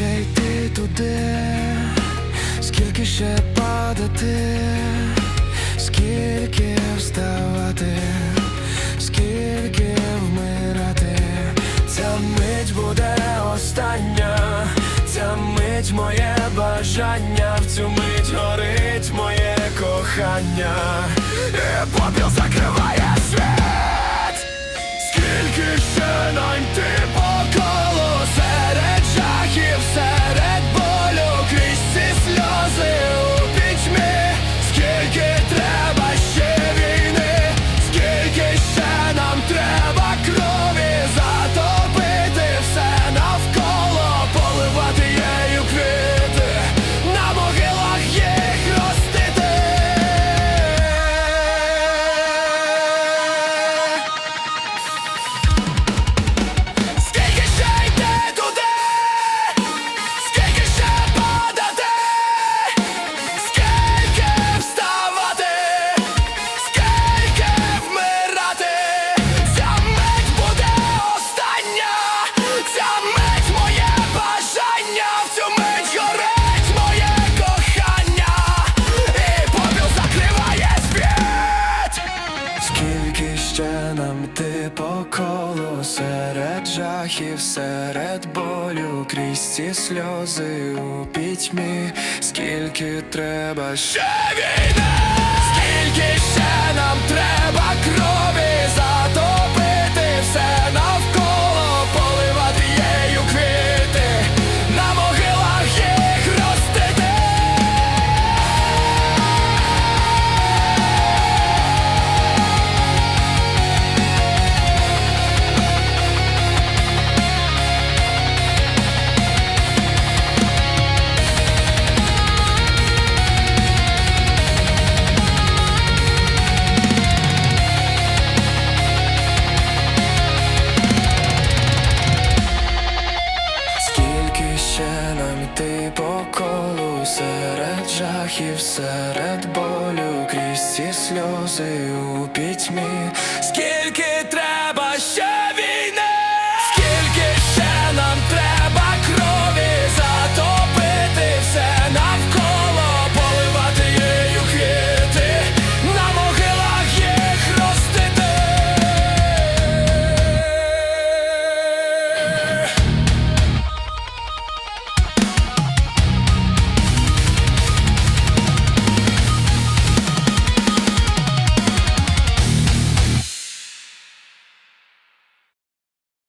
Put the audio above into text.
ще йти туди, скільки ще падати, скільки вставати, скільки вмирати, ця мить буде остання, ця мить моє бажання, в цю мить горить моє кохання, і попіл закриває світ. Скільки ще колу серед жахів, серед болю, крізь ці сльози у пітьмі, скільки треба ще війни, скільки ще нам треба крові серед жахів, серед болю, крізь ці сльози у пітьмі,